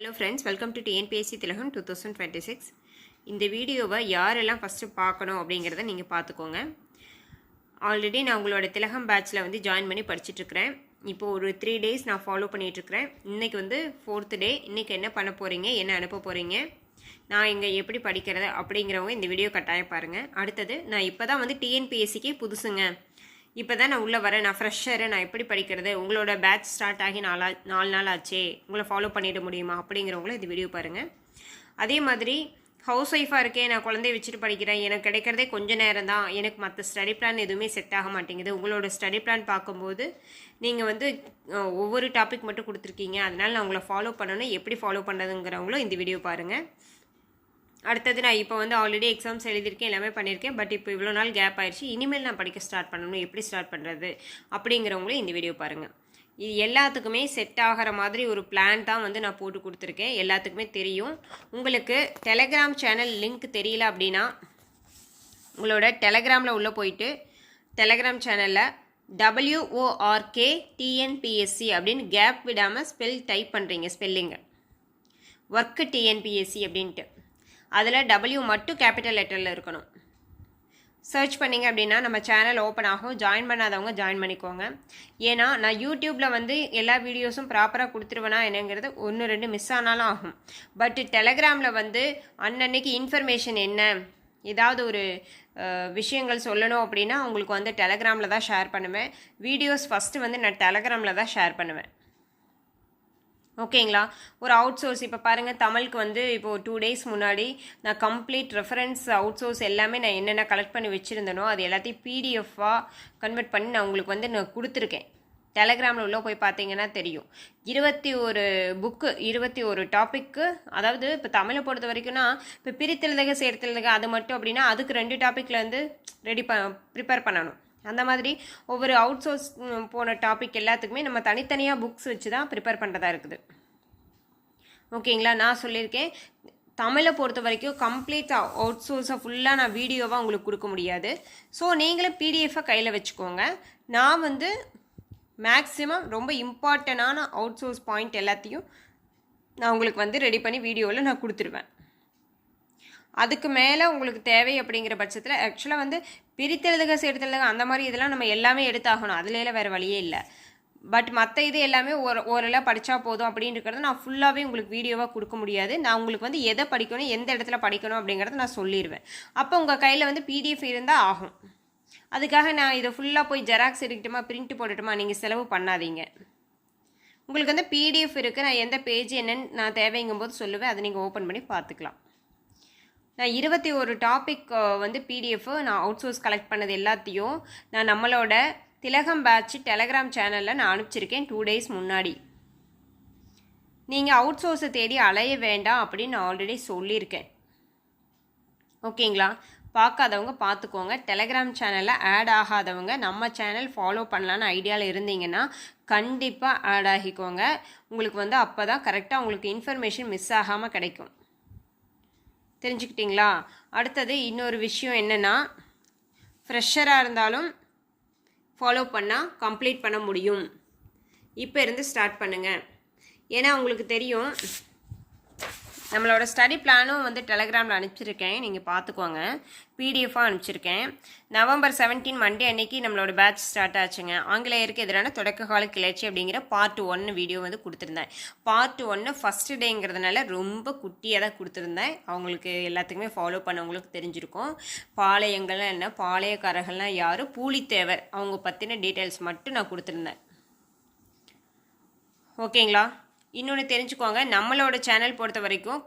Hello friends welcome to TNPSC Thilagam two thousand twenty six இந்த வீடியோவை யாரெல்லாம் first பார்க்கணும் அப்படிங்கிறத நீங்கள் பார்த்துக்கோங்க. ஆல்ரெடி நான் உங்களோட திலகம் பேட்சில் வந்து ஜாயின் பண்ணி படிச்சுட்ருக்கிறேன் இப்போ ஒரு த்ரீ டேஸ் நான் ஃபாலோ பண்ணிகிட்ருக்கிறேன் இன்றைக்கி வந்து ஃபோர்த்து டே இன்றைக்கி என்ன பண்ண போகிறீங்க என்ன அனுப்ப போகிறீங்க நான் இங்கே எப்படி படிக்கிறது அப்படிங்கிறவங்க இந்த வீடியோ கட்டாயம் பாருங்கள் அடுத்தது நான் இப்போ தான் வந்து டிஎன்பிஎஸ்சிக்கு புதுசுங்க. இப்போ தான் நான் உள்ளே வரேன். நான் ஃப்ரெஷ்ஷரு நான் எப்படி படிக்கிறது? உங்களோட பேட்ச் ஸ்டார்ட் ஆகி நாலா நாலு நாள் ஆச்சே. உங்களை ஃபாலோ பண்ணிட முடியுமா? அப்படிங்கிறவங்களும் இந்த வீடியோ பாருங்கள் அதே மாதிரி ஹவுஸ் ஒய்ஃபாக இருக்கேன். நான் குழந்தைய வச்சுட்டு படிக்கிறேன். எனக்கு கிடைக்கிறதே கொஞ்சம் நேரம் தான். எனக்கு மற்ற ஸ்டடி பிளான் எதுவுமே செட் ஆக மாட்டேங்குது. உங்களோட ஸ்டடி பிளான் பார்க்கும்போது நீங்கள் வந்து ஒவ்வொரு டாபிக் மட்டும் கொடுத்துருக்கீங்க. அதனால் நான் உங்களை ஃபாலோ பண்ணணும். எப்படி ஃபாலோ பண்ணுறதுங்கிறவங்களும் இந்த வீடியோ பாருங்கள் அடுத்தது நான் இப்போ வந்து ஆல்ரெடி எக்ஸாம்ஸ் எழுதியிருக்கேன் எல்லாமே பண்ணியிருக்கேன். பட் இப்போ இவ்வளோ நாள் கேப் ஆயிடுச்சு இனிமேல் நான் படிக்க ஸ்டார்ட் பண்ணணும். எப்படி ஸ்டார்ட் பண்ணுறது அப்படிங்கிறவங்களும் இந்த வீடியோ பாருங்கள் இது எல்லாத்துக்குமே செட் ஆகிற மாதிரி ஒரு பிளான் தான் வந்து நான் போட்டு கொடுத்துருக்கேன். எல்லாத்துக்குமே தெரியும். உங்களுக்கு டெலகிராம் சேனல் லிங்க் தெரியல அப்படின்னா உங்களோட டெலகிராமில் உள்ளே போயிட்டு டெலகிராம் சேனலில் W O R K TNPSC அப்படின்னு கேப் விடாமல் ஸ்பெல் டைப் பண்ணுறீங்க ஸ்பெல்லிங்கை ஒர்க்கு டிஎன்பிஎஸ்சி அப்படின்ட்டு. அதில் டபிள்யூ மட்டும் கேபிட்டல் லெட்டரில் இருக்கணும். சர்ச் பண்ணிங்க அப்படின்னா நம்ம சேனல் ஓப்பன் ஆகும். ஜாயின் பண்ணாதவங்க ஜாயின் பண்ணிக்கோங்க. ஏன்னா நான் யூடியூப்பில் வந்து எல்லா வீடியோஸும் ப்ராப்பராக கொடுத்துருவேனா என்னங்கிறது ஒன்று ரெண்டு மிஸ் ஆனாலும் ஆகும். பட் டெலகிராமில் வந்து அன்னன்னைக்கு இன்ஃபர்மேஷன் என்ன? ஏதாவது ஒரு விஷயங்கள் சொல்லணும் அப்படின்னா உங்களுக்கு வந்து டெலகிராமில் தான் ஷேர் பண்ணுவேன். வீடியோஸ் ஃபஸ்ட்டு வந்து நான் டெலகிராமில் தான் ஷேர் பண்ணுவேன். ஓகேங்களா? ஒரு அவுட் சோர்ஸ் இப்போ பாருங்கள் தமிழுக்கு வந்து இப்போ டூ டேஸ் முன்னாடி நான் கம்ப்ளீட் ரெஃபரன்ஸ் அவுட் சோர்ஸ் எல்லாமே நான் என்னென்ன கலெக்ட் பண்ணி வச்சுருந்தேனோ அது எல்லாத்தையும் பிடிஎஃபாக கன்வெர்ட் பண்ணி நான் உங்களுக்கு வந்து நான் கொடுத்துருக்கேன். டெலகிராமில் உள்ளே போய் பார்த்தீங்கன்னா தெரியும். இருபத்தி ஒரு புக்கு இருபத்தி ஒரு டாப்பிக்கு அதாவது இப்போ தமிழை பொறுத்த வரைக்கும்னா இப்போ பிரித்தெழுதுக சேர்த்தெழுதுக அது மட்டும் அப்படின்னா அதுக்கு ரெண்டு டாப்பிக்கில் வந்து ரெடி ப ப்ரிப்பேர் பண்ணணும். அந்த மாதிரி ஒவ்வொரு அவுட் சோர்ஸ் போன டாபிக் எல்லாத்துக்குமே நம்ம தனித்தனியாக புக்ஸ் வச்சு தான் ப்ரிப்பேர் பண்ணுறதா இருக்குது. ஓகேங்களா நான் சொல்லியிருக்கேன். தமிழை பொறுத்த வரைக்கும் கம்ப்ளீட் அவுட் சோர்ஸை ஃபுல்லாக நான் வீடியோவாக உங்களுக்கு கொடுக்க முடியாது. ஸோ நீங்களே பிடிஎஃபை கையில் வச்சுக்கோங்க. நான் வந்து மேக்ஸிமம் ரொம்ப இம்பார்ட்டண்டான அவுட் சோர்ஸ் பாயிண்ட் எல்லாத்தையும் நான் உங்களுக்கு வந்து ரெடி பண்ணி வீடியோவில் நான் கொடுத்துருவேன். அதுக்கு மேலே உங்களுக்கு தேவை அப்படிங்கிற பட்சத்தில் ஆக்சுவலாக வந்து பிரித்தெழுதுக சேர்த்தெழுதுக அந்த மாதிரி இதெல்லாம் நம்ம எல்லாமே எடுத்தாகணும். அதுலேலாம் வேறு வழியே இல்லை. பட் மற்ற இது எல்லாமே ஒரு ஓரளவு படித்தா போதும் அப்படின்றது நான் ஃபுல்லாகவே உங்களுக்கு வீடியோவாக கொடுக்க முடியாது. நான் உங்களுக்கு வந்து எதை படிக்கணும் எந்த இடத்துல படிக்கணும் அப்படிங்கிறத நான் சொல்லிடுவேன் அப்போ உங்கள் கையில் வந்து பிடிஎஃப் இருந்தால் ஆகும். அதுக்காக நான் இதை ஃபுல்லாக போய் ஜெராக்ஸ் எடுக்கட்டுமா பிரிண்ட் போட்டுட்டுமா நீங்கள் செலவு பண்ணாதீங்க. உங்களுக்கு வந்து பிடிஎஃப் இருக்குது நான் எந்த பேஜ் என்னன்னு நான் தேவைங்கும் போது சொல்லுவேன். அதை நீங்கள் ஓப்பன் பண்ணி பார்த்துக்கலாம். நான் இருபத்தி ஒரு டாபிக் வந்து பிடிஎஃப் நான் அவுட் சோர்ஸ் கலெக்ட் பண்ணது எல்லாத்தையும் நான் நம்மளோட திலகம் பேட்ச் டெலகிராம் சேனலில் நான் அனுப்பிச்சிருக்கேன் டூ டேஸ் முன்னாடி. நீங்கள் அவுட் சோர்ஸை தேடி அலைய வேண்டாம் அப்படின்னு நான் ஆல்ரெடி சொல்லியிருக்கேன். ஓகேங்களா? பார்க்காதவங்க பார்த்துக்கோங்க. டெலகிராம் சேனலில் ஆட் ஆகாதவங்க நம்ம சேனல் ஃபாலோ பண்ணலான்னு ஐடியாவில் இருந்தீங்கன்னா கண்டிப்பாக ஆட் ஆகிக்கோங்க. உங்களுக்கு வந்து அப்போ தான் கரெக்டாக உங்களுக்கு இன்ஃபர்மேஷன் மிஸ் ஆகாமல் கிடைக்கும். தெரிஞ்சுக்கிட்டிங்களா? அடுத்தது இன்னொரு விஷயம் என்னென்னா ஃப்ரெஷராக இருந்தாலும் ஃபாலோ பண்ணால் கம்ப்ளீட் பண்ண முடியும். இப்போ இருந்து ஸ்டார்ட் பண்ணுங்கள் ஏன்னா உங்களுக்கு தெரியும் நம்மளோட ஸ்டடி பிளானும் வந்து டெலகிராமில் அனுப்பிச்சிருக்கேன். நீங்கள் பார்த்துக்கோங்க பிடிஎஃபாக அனுப்பிச்சிருக்கேன். நவம்பர் 17 மண்டே அன்னைக்கு நம்மளோட பேட்ச் ஸ்டார்ட் ஆச்சுங்க. ஆங்கிலேயருக்கு எதிரான தொடக்க கால கிளர்ச்சி அப்படிங்கிற பார்ட் ஒன்று வீடியோ வந்து கொடுத்துருந்தேன். பார்ட் ஒன்று ஃபஸ்ட்டு டேங்கிறதுனால ரொம்ப குட்டியாக தான் கொடுத்துருந்தேன். அவங்களுக்கு எல்லாத்துக்குமே ஃபாலோ பண்ணவங்களுக்கு தெரிஞ்சிருக்கும். பாளையங்கள்லாம் என்ன? பாளையக்காரர்கள்லாம் யார்? பூலித்தேவர். அவங்க பற்றின டீட்டெயில்ஸ் மட்டும் நான் கொடுத்துருந்தேன். ஓகேங்களா இன்னொன்று தெரிஞ்சுக்கோங்க நம்மளோட சேனல் பொறுத்த வரைக்கும்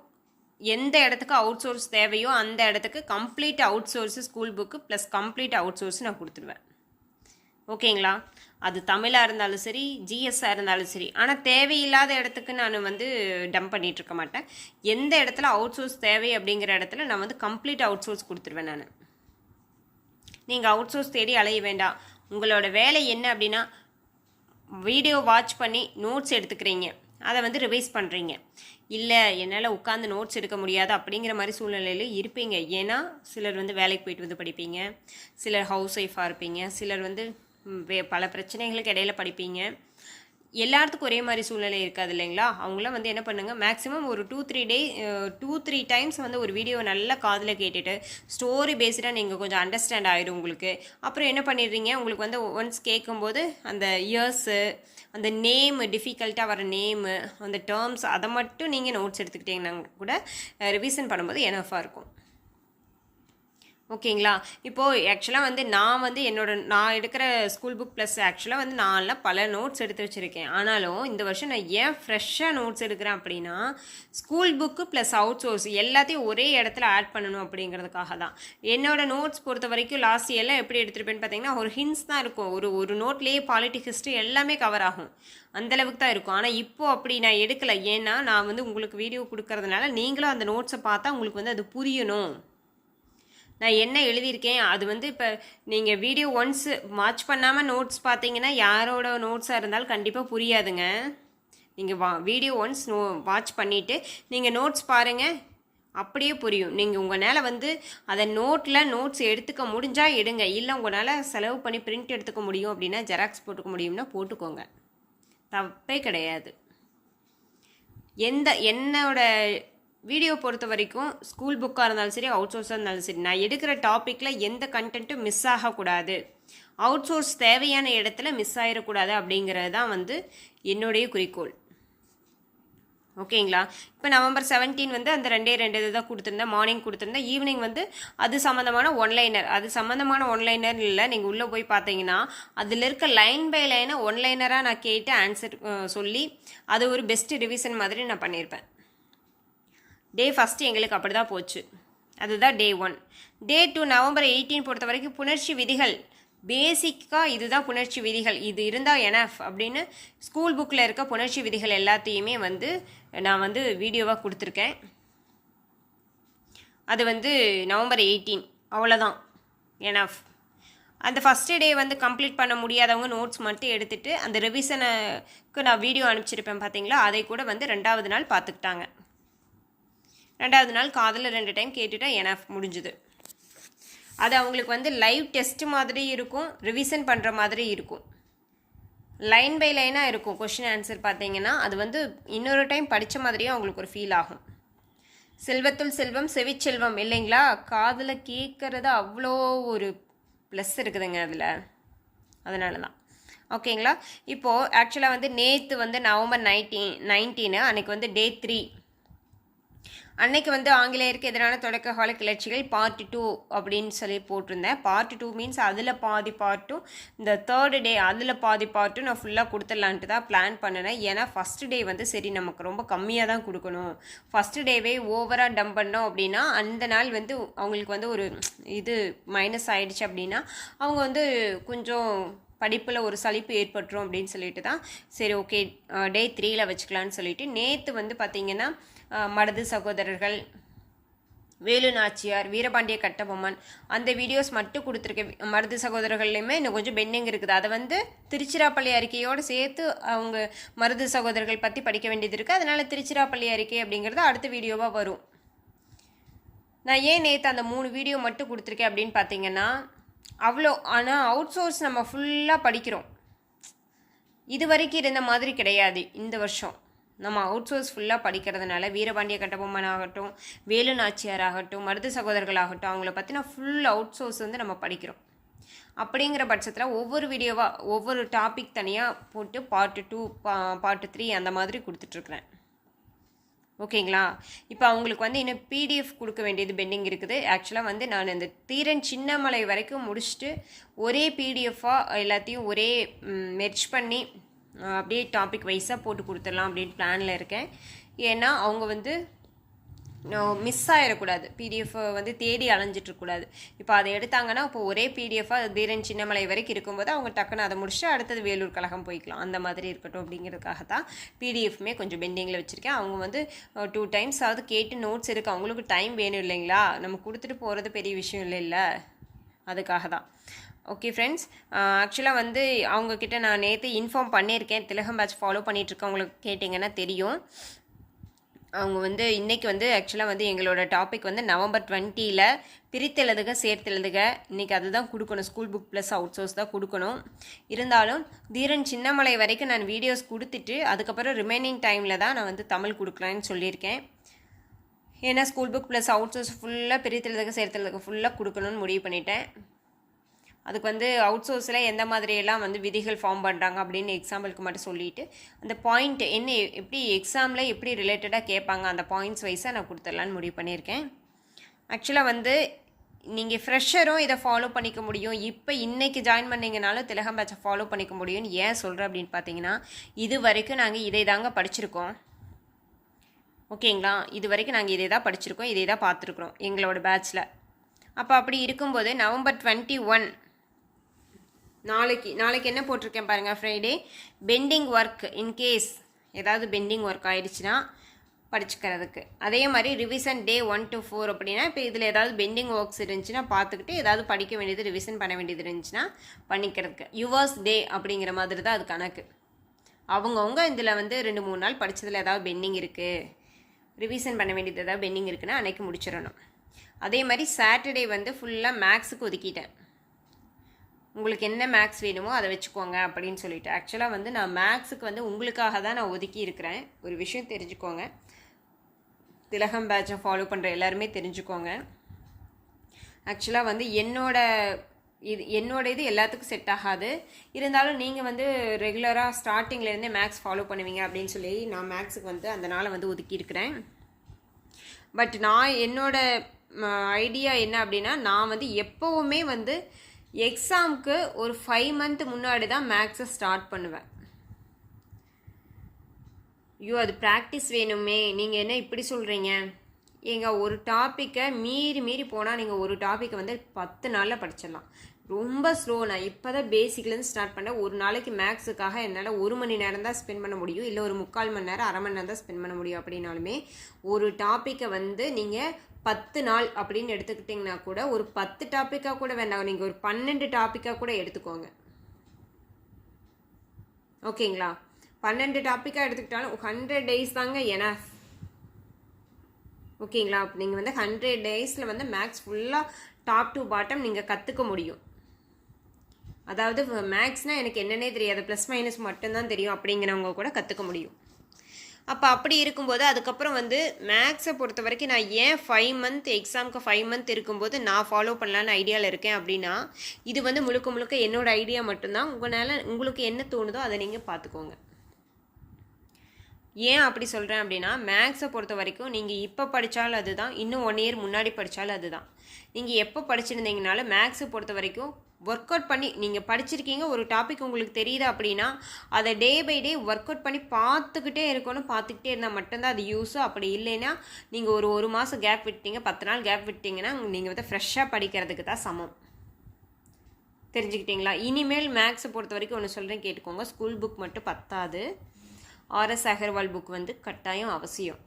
எந்த இடத்துக்கு அவுட் சோர்ஸ் தேவையோ அந்த இடத்துக்கு complete out source school book plus complete out source நான் கொடுத்துருவேன். ஓகேங்களா? அது தமிழாக இருந்தாலும் சரி ஜிஎஸ்ஸாக இருந்தாலும் சரி. ஆனால் தேவையில்லாத இடத்துக்கு நான் வந்து டம்ப் பண்ணிகிட்ருக்க இருக்க மாட்டேன். எந்த இடத்துல அவுட் சோர்ஸ் தேவை அப்படிங்கிற இடத்துல நான் வந்து கம்ப்ளீட் அவுட் சோர்ஸ் கொடுத்துருவேன் நான். நீங்கள் அவுட் சோர்ஸ் தேடி அலைய வேண்டாம். உங்களோட வேலை என்ன அப்படின்னா வீடியோ வாட்ச் பண்ணி நோட்ஸ் எடுத்துக்கிறீங்க. அதை வந்து ரிவைஸ் பண்ணுறீங்க இல்லை என்னால் உட்காந்து நோட்ஸ் எடுக்க முடியாது அப்படிங்கிற மாதிரி சூழ்நிலையில் இருப்பீங்க. ஏன்னா சிலர் வந்து வேலைக்கு போயிட்டு வந்து படிப்பீங்க. சிலர் ஹவுஸ் ஒய்ஃபாக இருப்பீங்க. சிலர் வந்து பல பிரச்சனைகளுக்கு இடையில படிப்பீங்க. எல்லாத்துக்கும் ஒரே மாதிரி சூழ்நிலை இருக்காது இல்லைங்களா? அவங்களாம் வந்து என்ன பண்ணுங்கள் மேக்ஸிமம் ஒரு two three day two three times வந்து ஒரு வீடியோ நல்லா காதில் கேட்டுட்டு ஸ்டோரி பேஸ்டாக நீங்கள் கொஞ்சம் அண்டர்ஸ்டாண்ட் ஆகிடும் உங்களுக்கு. அப்புறம் என்ன பண்ணிடுறீங்க உங்களுக்கு வந்து ஒன்ஸ் கேட்கும்போது அந்த இயர்ஸு அந்த நேம் டிஃபிகல்ட்டாக வர நேமு அந்த டேர்ம்ஸ் அதை மட்டும் நீங்கள் நோட்ஸ் எடுத்துக்கிட்டிங்கன்னா கூட ரிவிஷன் பண்ணும்போது எனஃபாக இருக்கும். ஓகேங்களா? இப்போது ஆக்சுவலாக வந்து நான் வந்து என்னோட நான் எடுக்கிற ஸ்கூல் புக் ப்ளஸ் ஆக்சுவலாக வந்து நான்லாம் பல நோட்ஸ் எடுத்து வச்சுருக்கேன். ஆனாலும் இந்த வருஷம் நான் ஏன் ஃப்ரெஷ்ஷாக நோட்ஸ் எடுக்கிறேன் அப்படின்னா school book plus out source எல்லாத்தையும் ஒரே இடத்துல ஆட் பண்ணணும் அப்படிங்கிறதுக்காக தான். என்னோட நோட்ஸ் பொறுத்த வரைக்கும் லாஸ்ட் இயர்லாம் எப்படி எடுத்துருப்பேன்னு பார்த்தீங்கன்னா ஒரு ஹின்ஸ் தான் இருக்கும். ஒரு ஒரு நோட்லேயே பாலிட்டி ஹிஸ்ட்ரி எல்லாமே கவர் ஆகும். அந்தளவுக்கு தான் இருக்கும். ஆனால் இப்போது அப்படி நான் எடுக்கலை. ஏன்னா நான் வந்து உங்களுக்கு வீடியோ கொடுக்கறதுனால நீங்களும் அந்த நோட்ஸை பார்த்தா உங்களுக்கு வந்து அது புரியணும். நான் என்ன எழுதியிருக்கேன்? அது வந்து இப்போ நீங்கள் வீடியோ ஒன்ஸ் வாட்ச் பண்ணாமல் நோட்ஸ் பார்த்தீங்கன்னா யாரோட நோட்ஸாக இருந்தாலும் கண்டிப்பாக புரியாதுங்க. நீங்கள் வா வீடியோ ஒன்ஸ் நோ வாட்ச் பண்ணிவிட்டு நீங்கள் நோட்ஸ் பாருங்கள் அப்படியே புரியும். நீங்கள் உங்களால் வந்து அதை நோட்டில் நோட்ஸ் எடுத்துக்க முடிஞ்சால் எடுங்க. இல்லை உங்களால் செலவு பண்ணி பிரிண்ட் எடுத்துக்க முடியும் அப்படின்னா ஜெராக்ஸ் போட்டுக்க முடியும்னா போட்டுக்கோங்க. தப்பே கிடையாது. எந்த என்னோட வீடியோ பொறுத்த வரைக்கும் ஸ்கூல் புக்காக இருந்தாலும் சரி அவுட் சோர்ஸாக இருந்தாலும் சரி நான் எடுக்கிற டாப்பிக்கில் எந்த கண்டென்ட்டும் மிஸ் ஆகக்கூடாது. அவுட் சோர்ஸ் தேவையான இடத்துல மிஸ் ஆகிடக்கூடாது அப்படிங்கிறது தான் வந்து என்னுடைய குறிக்கோள். ஓகேங்களா? இப்போ நவம்பர் செவன்டீன் வந்து அந்த ரெண்டே ரெண்டு இது தான் கொடுத்துருந்தேன் மார்னிங் கொடுத்துருந்தேன் ஈவினிங் வந்து அது சம்மந்தமான ஒன்லைனர் அது சம்மந்தமான ஒன்லைனர் இல்லை நீங்கள் உள்ளே போய் பார்த்தீங்கன்னா அதில் இருக்க லைன் பை லைனை ஒன்லைனராக நான் கேட்டு ஆன்சர் சொல்லி அது ஒரு பெஸ்ட் ரிவிஷன் மாதிரி நான் பண்ணியிருப்பேன் டே ஃபஸ்ட்டு எங்களுக்கு அப்படி தான் போச்சு. அதுதான் day one day two November eighteen பொறுத்த வரைக்கும் புணர்ச்சி விதிகள். பேசிக்காக இதுதான் புணர்ச்சி விதிகள். இது இருந்தால் எனஃப் அப்படின்னு ஸ்கூல் புக்கில் இருக்க புணர்ச்சி விதிகள் எல்லாத்தையுமே வந்து நான் வந்து வீடியோவாக கொடுத்துருக்கேன். அது வந்து நவம்பர் எயிட்டீன் அவ்வளோதான் எனஃப் அந்த ஃபஸ்ட்டு டே வந்து கம்ப்ளீட் பண்ண முடியாதவங்க நோட்ஸ் மட்டும் எடுத்துகிட்டு அந்த ரிவிஷனுக்கு நான் வீடியோ அனுப்பிச்சிருப்பேன் பார்த்தீங்களா அதை கூட வந்து ரெண்டாவது நாள் பார்த்துக்கிட்டாங்க. ரெண்டாவது நாள் காதில் ரெண்டு டைம் கேட்டுட்டா எனஃப் முடிஞ்சுது. அது அவங்களுக்கு வந்து லைவ் டெஸ்ட் மாதிரி இருக்கும் ரிவிஷன் பண்ணுற மாதிரி இருக்கும். லைன் பை லைனாக இருக்கும் கொஷின் ஆன்சர் பார்த்தீங்கன்னா அது வந்து இன்னொரு டைம் படித்த மாதிரியும் அவங்களுக்கு ஒரு ஃபீல் ஆகும். செல்வத்துள் செல்வம் செவிச்செல்வம் இல்லைங்களா? காதில் கேட்குறது அவ்வளோ ஒரு ப்ளஸ் இருக்குதுங்க அதில். அதனால தான் ஓகேங்களா இப்போது ஆக்சுவலாக வந்து நேற்று வந்து நவம்பர் நைன்டீன் நைன்டீனு அன்றைக்கி வந்து டே த்ரீ அன்னைக்கு வந்து ஆங்கிலேயருக்கு எதிரான தொடக்க கால கிளர்ச்சிகள் பார்ட் டூ அப்படின்னு சொல்லி போட்டிருந்தேன். பார்ட் டூ மீன்ஸ் அதில் பாதி பார்ட்டும் இந்த தேர்டு டே அதில் பாதி பார்ட்டும் நான் ஃபுல்லாக கொடுத்துடலான்ட்டு தான் பிளான் பண்ணினேன். ஏன்னா ஃபஸ்ட்டு டே வந்து சரி நமக்கு ரொம்ப கம்மியாக தான் கொடுக்கணும். ஃபஸ்ட்டு டேவே ஓவராக டம்ப் பண்ணோம் அப்படின்னா அந்த நாள் வந்து அவங்களுக்கு வந்து ஒரு இது மைனஸ் ஆகிடுச்சு அப்படின்னா அவங்க வந்து கொஞ்சம் படிப்பில் ஒரு சலிப்பு ஏற்பட்டுரும் அப்படின்னு சொல்லிட்டு தான் சரி ஓகே டே த்ரீயில் வச்சுக்கலான்னு சொல்லிட்டு நேற்று வந்து பார்த்திங்கன்னா மடது சகோதரர்கள் வேலு நாச்சியார் வீரபாண்டிய கட்டபொம்மன் அந்த வீடியோஸ் மட்டும் கொடுத்துருக்கேன் மருது சகோதரர்கள்லையுமே இன்னும் கொஞ்சம் பெண்டிங் இருக்குது. அதை வந்து திருச்சிராப்பள்ளி அறிக்கையோடு சேர்த்து அவங்க மருது சகோதரர்கள் பற்றி படிக்க வேண்டியது இருக்குது அதனால் திருச்சிராப்பள்ளி அறிக்கை அப்படிங்கிறது அடுத்த வீடியோவாக வரும். நான் ஏன் நேற்று அந்த மூணு வீடியோ மட்டும் கொடுத்துருக்கேன் அப்படின்னு பார்த்தீங்கன்னா அவ்வளோ ஆனால் அவுட் சோர்ஸ் நம்ம ஃபுல்லாக படிக்கிறோம். இது வரைக்கும் இருந்த மாதிரி கிடையாது இந்த வருஷம். நம்ம அவுட் சோர்ஸ் ஃபுல்லாக படிக்கிறதுனால வீரபாண்டிய கட்டபொம்மன் ஆகட்டும் வேலு நாச்சியார் ஆகட்டும் மருது சகோதரர்கள் ஆகட்டும் அவங்கள பற்றின ஃபுல் அவுட் சோர்ஸ் வந்து நம்ம படிக்கிறோம். அப்படிங்கிற பட்சத்தில் ஒவ்வொரு வீடியோவாக ஒவ்வொரு டாபிக் தனியாக போட்டு பார்ட்டு டூ பா பார்ட்டு த்ரீ அந்த மாதிரி கொடுத்துட்ருக்குறேன். ஓகேங்களா? இப்போ அவங்களுக்கு வந்து இன்னும் பிடிஎஃப் கொடுக்க வேண்டியது பெண்டிங் இருக்குது. ஆக்சுவலாக வந்து நான் இந்த தீரன் சின்னமலை வரைக்கும் முடிச்சுட்டு ஒரே பிடிஎஃபாக எல்லாத்தையும் ஒரே மெர்ச் பண்ணி அப்படியே டாபிக் வைஸாக போட்டு கொடுத்துடலாம் அப்படின்னு பிளானில் இருக்கேன். ஏன்னா அவங்க வந்து மிஸ் ஆகிடக்கூடாது பிடிஎஃப் வந்து தேடி அலைஞ்சிட்ருக்கூடாது இப்போ அதை எடுத்தாங்கன்னா இப்போ ஒரே பிடிஎஃபாக தீரன் சின்னமலை வரைக்கும் இருக்கும்போது அவங்க டக்குன்னு அதை முடிச்சுட்டு அடுத்தது வேலூர் கழகம் போய்க்கலாம். அந்த மாதிரி இருக்கட்டும் அப்படிங்கிறதுக்காக தான் பிடிஎஃப்மே கொஞ்சம் பெண்டிங்கில் வச்சுருக்கேன். அவங்க வந்து டூ டைம்ஸ் ஆகுது கேட்டு நோட்ஸ் இருக்குது அவங்களுக்கு டைம் வேணும் இல்லைங்களா? நம்ம கொடுத்துட்டு போகிறது பெரிய விஷயம் இல்லை இல்லை அதுக்காக தான். ஓகே ஃப்ரெண்ட்ஸ் ஆக்சுவலாக வந்து அவங்கக்கிட்ட நான் நேற்று இன்ஃபார்ம் பண்ணியிருக்கேன். திலகம் பேட்ச் ஃபாலோ பண்ணிகிட்ருக்கவங்களுக்கு கேட்டிங்கன்னா தெரியும். அவங்க வந்து இன்றைக்கி வந்து ஆக்சுவலாக வந்து எங்களோட டாபிக் வந்து நவம்பர் டுவெண்ட்டியில் பிரித்தெழுதுக சேர்த்தெழுதுக. இன்றைக்கி அதுதான் கொடுக்கணும். School book plus out source தான் கொடுக்கணும். இருந்தாலும் தீரன் சின்னமலை வரைக்கும் நான் வீடியோஸ் கொடுத்துட்டு அதுக்கப்புறம் ரிமைனிங் டைமில் தான் நான் வந்து தமிழ் கொடுக்கலான்னு சொல்லியிருக்கேன். ஏன்னா school book plus out source ஃபுல்லாக பிரித்தெழுதுக சேர்த்தெழுதுக ஃபுல்லாக கொடுக்கணும்னு முடிவு பண்ணிட்டேன். அதுக்கு வந்து அவுட் சோர்ஸில் எந்த மாதிரியெல்லாம் வந்து விதிகள் ஃபார்ம் பண்ணுறாங்க அப்படின்னு எக்ஸாம்பிளுக்கு மட்டும் சொல்லிவிட்டு அந்த பாயிண்ட் என்ன எப்படி எக்ஸாமில் எப்படி ரிலேட்டடாக கேட்பாங்க அந்த பாயிண்ட்ஸ் வைஸாக நான் கொடுத்துடலான்னு முடிவு பண்ணியிருக்கேன். ஆக்சுவலாக வந்து நீங்கள் ஃப்ரெஷரும் இதை ஃபாலோ பண்ணிக்க முடியும். இப்போ இன்றைக்கி ஜாயின் பண்ணிங்கனாலும் திலகம் பேட்சை ஃபாலோ பண்ணிக்க முடியும்னு ஏன் சொல்கிறேன் அப்படின்னு பார்த்தீங்கன்னா இது வரைக்கும் நாங்கள் இதை தாங்க படிச்சிருக்கோம். ஓகேங்களா இது வரைக்கும் நாங்கள் இதே தான் படிச்சிருக்கோம் இதை தான் பார்த்துருக்குறோம் எங்களோட பேட்ச்சில் அப்போ அப்படி இருக்கும்போது நவம்பர் டுவெண்ட்டி ஒன் நாளைக்கு நாளைக்கு என்ன போட்டிருக்கேன் பாருங்கள் Friday pending work in case ஏதாவது பெண்டிங் ஒர்க் ஆயிடுச்சுன்னா படிச்சுக்கிறதுக்கு. அதே மாதிரி revision day one to four அப்படின்னா இப்போ இதில் ஏதாவது பெண்டிங் ஒர்க்ஸ் இருந்துச்சுன்னா பார்த்துக்கிட்டு ஏதாவது படிக்க வேண்டியது ரிவிஷன் பண்ண வேண்டியது இருந்துச்சுன்னா பண்ணிக்கிறதுக்கு. யுவர்ஸ் டே அப்படிங்கிற மாதிரி தான் அது கணக்கு. அவங்கவுங்க இதில் வந்து ரெண்டு மூணு நாள் படித்ததில் ஏதாவது பெண்டிங் இருக்குது ரிவிஷன் பண்ண வேண்டியது ஏதாவது பெண்டிங் இருக்குன்னா அன்னைக்கு முடிச்சிடணும். அதே மாதிரி சாட்டர்டே வந்து ஃபுல்லாக மேக்ஸுக்கு ஒதுக்கிட்டேன். உங்களுக்கு என்ன மேக்ஸ் வேணுமோ அதை வச்சுக்கோங்க அப்படின்னு சொல்லிட்டு. ஆக்சுவலாக வந்து நான் மேக்ஸுக்கு வந்து உங்களுக்காக தான் நான் ஒதுக்கி இருக்கிறேன். ஒரு விஷயம் தெரிஞ்சுக்கோங்க. திலகம் பேட்சை ஃபாலோ பண்ணுற எல்லாருமே தெரிஞ்சுக்கோங்க. ஆக்சுவலாக வந்து என்னோட இது என்னோட இது எல்லாத்துக்கும் செட் ஆகாது. இருந்தாலும் நீங்கள் வந்து ரெகுலராக ஸ்டார்டிங்லேருந்தே மேக்ஸ் ஃபாலோ பண்ணுவீங்க அப்படின்னு சொல்லி நான் மேக்ஸுக்கு வந்து அந்த நாளை வந்து ஒதுக்கியிருக்கிறேன் பட் நான் என்னோட ஐடியா என்ன அப்படின்னா நான் வந்து எப்போவுமே வந்து எக்ஸாமுக்கு ஒரு ஃபைவ் மந்த் முன்னாடி தான் மேக்ஸை ஸ்டார்ட் பண்ணுவேன். ஐயோ அது ப்ராக்டிஸ் வேணுமே. நீங்கள் என்ன இப்படி சொல்கிறீங்க எங்கள் ஒரு டாப்பிக்கை மீறி மீறி போனால் நீங்கள் ஒரு டாப்பிக்கை வந்து பத்து நாளில் படிச்சிடலாம். ரொம்ப ஸ்லோ நான் இப்போ தான் பேசிக்லேருந்து ஸ்டார்ட் பண்ணேன். ஒரு நாளைக்கு மேக்ஸுக்காக என்னால் ஒரு மணி நேரம் தான் ஸ்பெண்ட் பண்ண முடியும். இல்லை ஒரு முக்கால் மணி நேரம் அரை மணி நேரம் தான் ஸ்பெண்ட் பண்ண முடியும் அப்படின்னாலுமே ஒரு டாப்பிக்கை வந்து நீங்கள் பத்து நாள் அப்படின்னு எடுத்துக்கிட்டிங்கன்னா கூட ஒரு பத்து டாப்பிக்காக கூட வேண்டாம். நீங்கள் ஒரு பன்னெண்டு டாப்பிக்காக கூட எடுத்துக்கோங்க. ஓகேங்களா? பன்னெண்டு டாப்பிக்காக எடுத்துக்கிட்டாலும் ஹண்ட்ரட் டேஸ் தாங்க எனஃப் ஓகேங்களா? நீங்கள் வந்து ஹண்ட்ரட் டேஸில் வந்து மேக்ஸ் ஃபுல்லாக டாப் டு பாட்டம் நீங்கள் கற்றுக்க முடியும். அதாவது மேக்ஸ்னால் எனக்கு என்னன்னே தெரியாது. ப்ளஸ் மைனஸ் மட்டும்தான் தெரியும் அப்படிங்கிறவங்க கூட கற்றுக்க முடியும். அப்போ அப்படி இருக்கும்போது அதுக்கப்புறம் வந்து மேக்ஸை பொறுத்த வரைக்கும் நான் ஏன் ஃபைவ் மந்த் எக்ஸாமுக்கு ஃபைவ் மந்த் இருக்கும்போது நான் ஃபாலோ பண்ணலான்னு ஐடியாவில் இருக்கேன் அப்படின்னா இது வந்து முழுக்க முழுக்க என்னோடய ஐடியா மட்டும்தான். உங்களால் உங்களுக்கு என்ன தோணுதோ அதை நீங்கள் பார்த்துக்கோங்க. ஏன் அப்படி சொல்கிறேன் அப்படின்னா மேக்ஸை பொறுத்த வரைக்கும் நீங்கள் இப்போ படித்தாலும் அதுதான் இன்னும் ஒன் இயர் முன்னாடி படித்தாலும் அதுதான். நீங்கள் எப்போ படிச்சிருந்தீங்கனாலும் மேக்ஸை பொறுத்த வரைக்கும் ஒர்க் அவுட் பண்ணி நீங்கள் படிச்சிருக்கீங்க ஒரு டாபிக் உங்களுக்கு தெரியுது அப்படின்னா அதை day by day work out பண்ணி பார்த்துக்கிட்டே இருக்கணும் பார்த்துக்கிட்டே இருந்தால் மட்டும்தான் அது யூஸும் அப்படி இல்லைன்னா நீங்கள் ஒரு ஒரு மாதம் கேப் விட்டீங்க பத்து நாள் கேப் விட்டீங்கன்னா நீங்கள் வந்து ஃப்ரெஷ்ஷாக படிக்கிறதுக்கு தான் சமம். தெரிஞ்சுக்கிட்டீங்களா? இனிமேல் மேக்ஸை பொறுத்த வரைக்கும் ஒன்று சொல்கிறேன் கேட்டுக்கோங்க. ஸ்கூல் புக் மட்டும் பத்தாது. ஆர்எஸ் அகர்வால் புக் வந்து கட்டாயம் அவசியம்.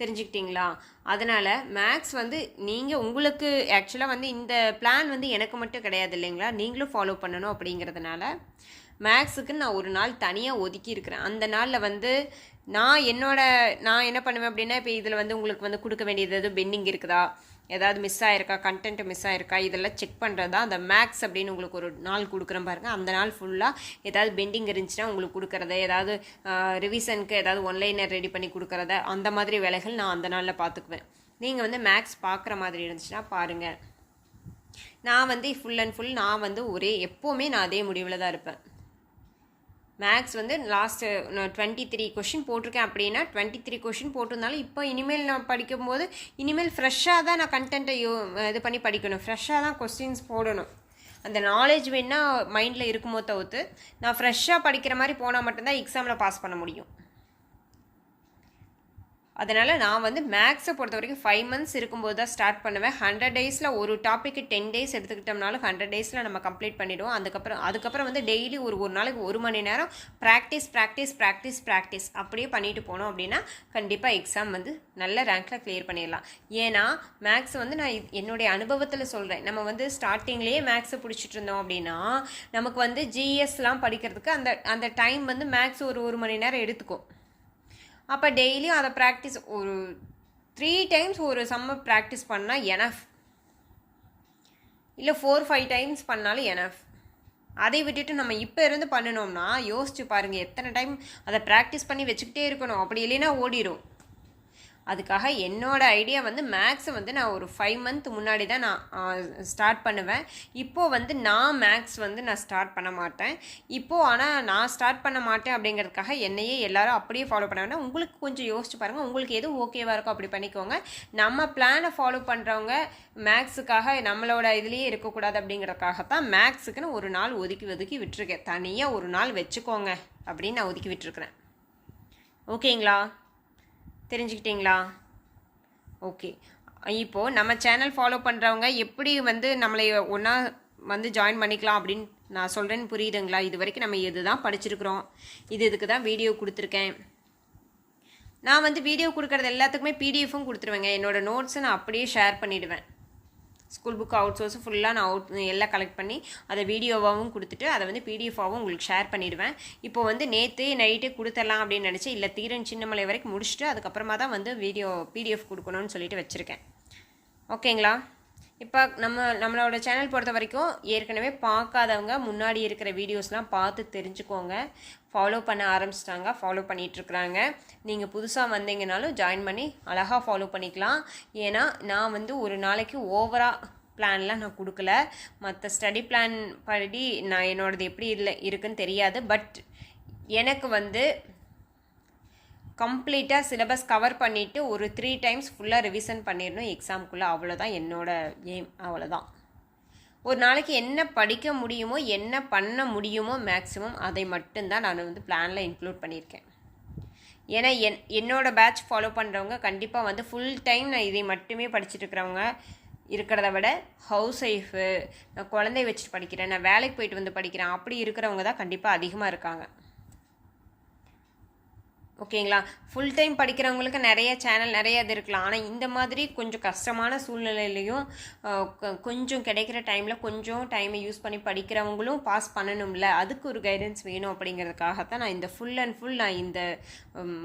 தெரிஞ்சுக்கிட்டிங்களா? அதனால் மேக்ஸ் வந்து நீங்கள் உங்களுக்கு ஆக்சுவலாக வந்து இந்த பிளான் வந்து எனக்கு மட்டும் கிடையாது இல்லைங்களா? நீங்களும் ஃபாலோ பண்ணணும் அப்படிங்கிறதுனால மேக்ஸுக்கு நான் ஒரு நாள் தனியாக ஒதுக்கி இருக்கிறேன். அந்த நாளில் வந்து நான் என்னோட நான் என்ன பண்ணுவேன் அப்படின்னா இப்போ இதில் வந்து உங்களுக்கு வந்து கொடுக்க வேண்டியது எதுவும் பெண்டிங் இருக்குதா? ஏதாவது மிஸ் ஆயிருக்கா கண்டென்ட் மிஸ் ஆயிருக்கா இதெல்லாம் செக் பண்ணுறது தான் அந்த மேக்ஸ் அப்படின்னு உங்களுக்கு ஒரு நாள் கொடுக்குறேன் பாருங்கள் அந்த நாள் ஃபுல்லாக ஏதாவது பெண்டிங் இருந்துச்சுன்னா உங்களுக்கு கொடுக்குறத ஏதாவது ரிவிஷனுக்கு ஏதாவது ஒன்லைனர் ரெடி பண்ணி கொடுக்குறத அந்த மாதிரி வேலைகள் நான் அந்த நாளில் பார்த்துக்குவேன். நீங்கள் வந்து மேக்ஸ் பார்க்குற மாதிரி இருந்துச்சுன்னா பாருங்கள் நான் வந்து ஃபுல் அண்ட் ஃபுல் நான் வந்து ஒரே எப்போவுமே நான் அதே முடிவில் தான் இருப்பேன். மேக்ஸ் வந்து லாஸ்ட்டு நான் டுவெண்ட்டி த்ரீ கொஷின் போட்டிருக்கேன் அப்படின்னா டுவெண்ட்டி த்ரீ கொஷின் போட்டிருந்தாலும் இப்போ இனிமேல் நான் படிக்கும்போது இனிமேல் ஃப்ரெஷ்ஷாக தான் நான் கண்டென்ட்டை யோ இது பண்ணி படிக்கணும். ஃப்ரெஷ்ஷாக தான் கொஸ்டின்ஸ் போடணும். அந்த நாலேஜ் வேணால் மைண்டில் இருக்குமோ தவிர்த்து நான் ஃப்ரெஷ்ஷாக படிக்கிற மாதிரி போனால் மட்டும்தான் எக்ஸாமில் பாஸ் பண்ண முடியும். அதனால் நான் வந்து மேக்ஸை பொறுத்த வரைக்கும் ஃபைவ் மந்த்ஸ் இருக்கும்போது தான் ஸ்டார்ட் பண்ணுவேன். ஹண்ட்ரட் டேஸில் ஒரு டாப்பிக்கு டென் டேஸ் எடுத்துக்கிட்டோம்னாலும் ஹண்ட்ரட் டேஸில் நம்ம கம்ப்ளீட் பண்ணிவிடுவோம் அதுக்கப்புறம் அதுக்கப்புறம் வந்து டெய்லி ஒரு ஒரு நாளைக்கு ஒரு மணி நேரம் ப்ராக்டிஸ் ப்ராக்டிஸ் ப்ராக்டிஸ் ப்ராக்டிஸ் அப்படியே பண்ணிட்டு போனோம் அப்படின்னா கண்டிப்பாக எக்ஸாம் வந்து நல்ல ரேங்க்கில் கிளியர் பண்ணிடலாம். ஏன்னா மேக்ஸ் வந்து நான் என்னுடைய அனுபவத்தில் சொல்கிறேன் நம்ம வந்து ஸ்டார்டிங்லேயே மேக்ஸை பிடிச்சிட்டு இருந்தோம் அப்படின்னா நமக்கு வந்து ஜிஎஸ்லாம் படிக்கிறதுக்கு அந்த அந்த டைம் வந்து மேக்ஸ் ஒரு ஒரு மணி நேரம் எடுத்துக்கும். அப்போ டெய்லியும் அதை ப்ராக்டிஸ் ஒரு த்ரீ டைம்ஸ் ஒரு சம்ம ப்ராக்டிஸ் பண்ணால் எனஃப் இல்லை ஃபோர் ஃபைவ் டைம்ஸ் பண்ணாலும் எனஃப் அதை விட்டுட்டு நம்ம இப்போ இருந்து பண்ணினோம்னா யோசிச்சு பாருங்கள் எத்தனை டைம் அதை ப்ராக்டிஸ் பண்ணி வச்சுக்கிட்டே இருக்கணும். அப்படி இல்லைன்னா ஓடிடும் அதுக்காக என்னோடய ஐடியா வந்து மேக்ஸை வந்து நான் ஒரு ஃபைவ் மந்த் முன்னாடி தான் நான் ஸ்டார்ட் பண்ணுவேன். இப்போது வந்து நான் மேக்ஸ் வந்து நான் ஸ்டார்ட் பண்ண மாட்டேன். இப்போது ஆனால் நான் ஸ்டார்ட் பண்ண மாட்டேன் அப்படிங்கிறதுக்காக என்னையே எல்லாரும் அப்படியே ஃபாலோ பண்ண வேண்டாம் உங்களுக்கு கொஞ்சம் யோசிச்சு பாருங்கள் உங்களுக்கு எது ஓகேவாக இருக்கோ அப்படி பண்ணிக்கோங்க. நம்ம பிளானை ஃபாலோ பண்ணுறவங்க மேக்ஸுக்காக நம்மளோட இதுலேயே இருக்கக்கூடாது அப்படிங்கிறதுக்காக தான் மேக்ஸுக்குன்னு ஒரு நாள் ஒதுக்கி ஒதுக்கி விட்டுருக்கேன். தனியாக ஒரு நாள் வச்சுக்கோங்க அப்படின்னு நான் ஒதுக்கி விட்டுருக்குறேன். ஓகேங்களா தெரிஞ்சுக்கிட்டீங்களா? ஓகே இப்போது நம்ம சேனல் ஃபாலோ பண்ணுறவங்க எப்படி வந்து நம்மளை ஒன்றா வந்து ஜாயின் பண்ணிக்கலாம் அப்படின்னு நான் சொல்கிறேன்னு புரியுதுங்களா? இது வரைக்கும் நம்ம இது தான் படிச்சிருக்கிறோம். இது இதுக்கு தான் வீடியோ கொடுத்துருக்கேன். நான் வந்து வீடியோ கொடுக்குறது எல்லாத்துக்குமே பிடிஎஃப்பும் கொடுத்துருவேங்க. என்னோடய நோட்ஸை நான் அப்படியே ஷேர் பண்ணிவிடுவேன் ஸ்கூல் புக் அவுட் சோர்ஸ் ஃபுல்லாக நான் அவுட் எல்லாம் கலெக்ட் பண்ணி அதை வீடியோவாகவும் கொடுத்துட்டு அதை வந்து பிடிஎஃபாகவும் உங்களுக்கு ஷேர் பண்ணிடுவேன். இப்போ வந்து நேற்று நைட்டு கொடுத்துடலாம் அப்படின்னு நினச்சி இல்லை தீரன் சின்னமலை வரைக்கும் முடிச்சுட்டு அதுக்கப்புறமா தான் வந்து வீடியோ பிடிஎஃப் கொடுக்கணும்னு சொல்லிட்டு வச்சுருக்கேன். ஓகேங்களா இப்போ நம்ம நம்மளோட சேனல் பொறுத்த வரைக்கும் ஏற்கனவே பார்க்காதவங்க முன்னாடி இருக்கிற வீடியோஸ்லாம் பார்த்து தெரிஞ்சுக்கோங்க. ஃபாலோ பண்ண ஆரம்பிச்சிட்டாங்க ஃபாலோ பண்ணிகிட்ருக்குறாங்க நீங்கள் புதுசாக வந்தீங்கனாலும் ஜாயின் பண்ணி அழகாக ஃபாலோ பண்ணிக்கலாம். ஏன்னா நான் வந்து ஒரு நாளைக்கு ஓவராக பிளான்லாம் நான் கொடுக்கல. மற்ற ஸ்டடி பிளான் படி நான் என்னோடது எப்படி இல்லை இருக்குன்னு தெரியாது. பட் எனக்கு வந்து கம்ப்ளீட்டாக சிலபஸ் கவர் பண்ணிவிட்டு ஒரு த்ரீ டைம்ஸ் ஃபுல்லாக ரிவிஷன் பண்ணிடணும் எக்ஸாம்குள்ளே. அவ்வளோதான் என்னோட எய்ம் அவ்வளோதான் ஒரு நாளைக்கு என்ன படிக்க முடியுமோ என்ன பண்ண முடியுமோ மேக்ஸிமம் அதை மட்டும்தான் நான் வந்து பிளானில் இன்க்ளூட் பண்ணியிருக்கேன். ஏன்னா என் என்னோடய பேட்ச் ஃபாலோ பண்ணுறவங்க கண்டிப்பாக வந்து ஃபுல் டைம் நான் இதை மட்டுமே படிச்சுட்டு இருக்கிறவங்க இருக்கிறத விட ஹவுஸ் ஒய்ஃபு நான் குழந்தைய வச்சுட்டு படிக்கிறேன் நான் வேலைக்கு போயிட்டு வந்து படிக்கிறேன் அப்படி இருக்கிறவங்க தான் கண்டிப்பாக அதிகமாக இருக்காங்க. ஓகேங்களா? ஃபுல் டைம் படிக்கிறவங்களுக்கு நிறைய சேனல் நிறைய இது இருக்கலாம். ஆனால் இந்த மாதிரி கொஞ்சம் கஷ்டமான சூழ்நிலையிலையும் கொஞ்சம் கிடைக்கிற டைமில் கொஞ்சம் டைமை யூஸ் பண்ணி படிக்கிறவங்களும் பாஸ் பண்ணணும்ல? அதுக்கு ஒரு கைடன்ஸ் வேணும் அப்படிங்கிறதுக்காகத்தான் நான் இந்த ஃபுல் அண்ட் ஃபுல் நான் இந்த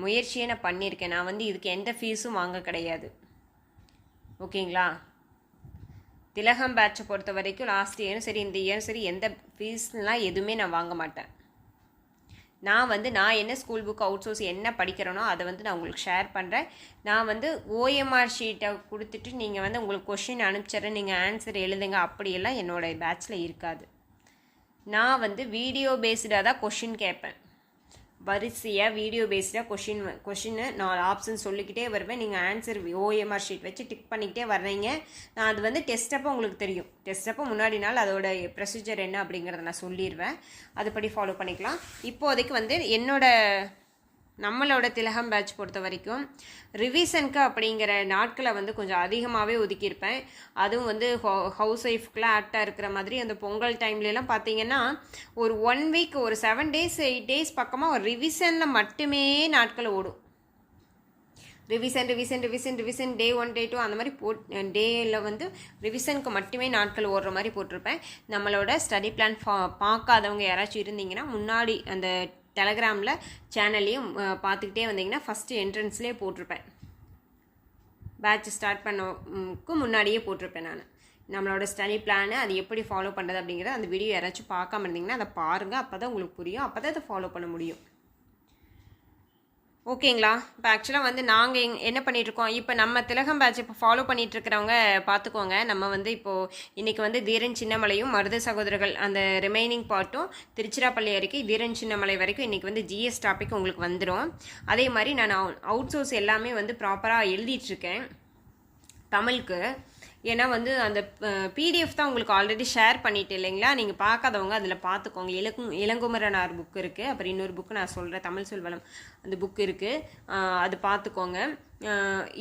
முயற்சியை நான் பண்ணியிருக்கேன். நான் வந்து இதுக்கு எந்த ஃபீஸும் வாங்க கிடையாது. ஓகேங்களா? திலகம் பேட்சை பொறுத்த வரைக்கும் லாஸ்ட் இயரும் சரி இந்த இயரும் சரி எந்த ஃபீஸ்லாம் எதுவுமே நான் வாங்க மாட்டேன். நான் வந்து நான் என்ன ஸ்கூல் புக் அவுட் சோர்ஸ் என்ன படிக்கிறேனோ அதை வந்து நான் உங்களுக்கு ஷேர் பண்ணுறேன் நான் வந்து ஓஎம்ஆர் ஷீட்டை கொடுத்துட்டு நீங்கள் வந்து உங்களுக்கு கொஷின் அனுப்பிச்சிட்றேன். நீங்கள் ஆன்சர் எழுதுங்க. அப்படியெல்லாம் என்னோடய பேட்சில் இருக்காது. நான் வந்து வீடியோ பேஸ்டாக தான் கொஷின் கேட்பேன். வரிசையாக வீடியோ பேஸ்டாக கொஷின் கொஷின்னு நாலு ஆப்ஷன் சொல்லிக்கிட்டே வருவேன். நீங்கள் ஆன்சர் ஓஎம்ஆர் ஷீட் வச்சு டிக் பண்ணிக்கிட்டே வர்றீங்க. நான் அது வந்து டெஸ்ட் அப்போ உங்களுக்கு தெரியும். டெஸ்ட் அப்போ முன்னாடி நாள் அதோட ப்ரொசீஜர் என்ன அப்படிங்கிறத நான் சொல்லிடுவேன் அதுபடி ஃபாலோ பண்ணிக்கலாம். இப்போதைக்கு வந்து என்னோட நம்மளோட திலகம் பேட்ச் பொறுத்த வரைக்கும் ரிவிஷனுக்கு அப்படிங்கிற நாட்களை வந்து கொஞ்சம் அதிகமாகவே ஒதுக்கியிருப்பேன். அதுவும் வந்து ஹவுஸ் ஒய்ஃப்க்குலாம் ஆக்டாக இருக்கிற மாதிரி அந்த பொங்கல் டைம்லலாம் பார்த்தீங்கன்னா ஒரு ஒன் வீக் ஒரு செவன் டேஸ் எயிட் டேஸ் பக்கமாக ஒரு ரிவிஷனில் மட்டுமே நாட்கள் ஓடும். Revision revision revision revision day one day two அந்த மாதிரி போட் டேயில் வந்து ரிவிஷனுக்கு மட்டுமே நாட்கள் ஓடுற மாதிரி போட்டிருப்பேன். நம்மளோட ஸ்டடி பிளான் ஃபா பார்க்காதவங்க யாராச்சும் இருந்தீங்கன்னா முன்னாடி அந்த டெலகிராமில் சேனல்லையும் பார்த்துக்கிட்டே வந்தீங்கன்னா ஃபஸ்ட்டு என்ட்ரன்ஸ்லேயே போட்டிருப்பேன். பேட்ச் ஸ்டார்ட் பண்ணக்கு முன்னாடியே போட்டிருப்பேன் நான். நம்மளோட ஸ்டடி பிளானு அது எப்படி ஃபாலோ பண்ணுறது அப்படிங்கிறத அந்த வீடியோ யாராச்சும் பார்க்காம இருந்தீங்கன்னா அதை பாருங்கள் அப்போ தான் உங்களுக்கு புரியும். அப்போ தான் அதை ஃபாலோ பண்ண முடியும். ஓகேங்களா? இப்போ ஆக்சுவலாக வந்து நாங்கள் எங் என்ன பண்ணிகிட்ருக்கோம் இப்போ நம்ம திலகம் பேட்ச் இப்போ ஃபாலோ பண்ணிகிட்ருக்கிறவங்க பார்த்துக்கோங்க நம்ம வந்து இப்போது இன்றைக்கி வந்து தீரன் சின்னமலையும் மருத சகோதரர்கள் அந்த ரிமைனிங் பார்ட்டும் திருச்சிராப்பள்ளி வரைக்கும் தீரன் சின்னமலை வரைக்கும் இன்றைக்கி வந்து ஜிஎஸ் டாபிக் உங்களுக்கு வந்துடும் அதே மாதிரி நான் அவுட் சோர்ஸ் எல்லாமே வந்து ப்ராப்பராக எழுதிட்டுருக்கேன். தமிழுக்கு. ஏன்னா வந்து அந்த பிடிஎஃப் தான் உங்களுக்கு ஆல்ரெடி ஷேர் பண்ணிட்டு இல்லைங்களா? நீங்கள் பார்க்காதவங்க அதில் பார்த்துக்கோங்க. இலங்கு இளங்குமரனார் புக் இருக்குது அப்புறம் இன்னொரு புக்கு நான் சொல்கிறேன் தமிழ் சொல்வலம் அந்த புக் இருக்குது அது பார்த்துக்கோங்க.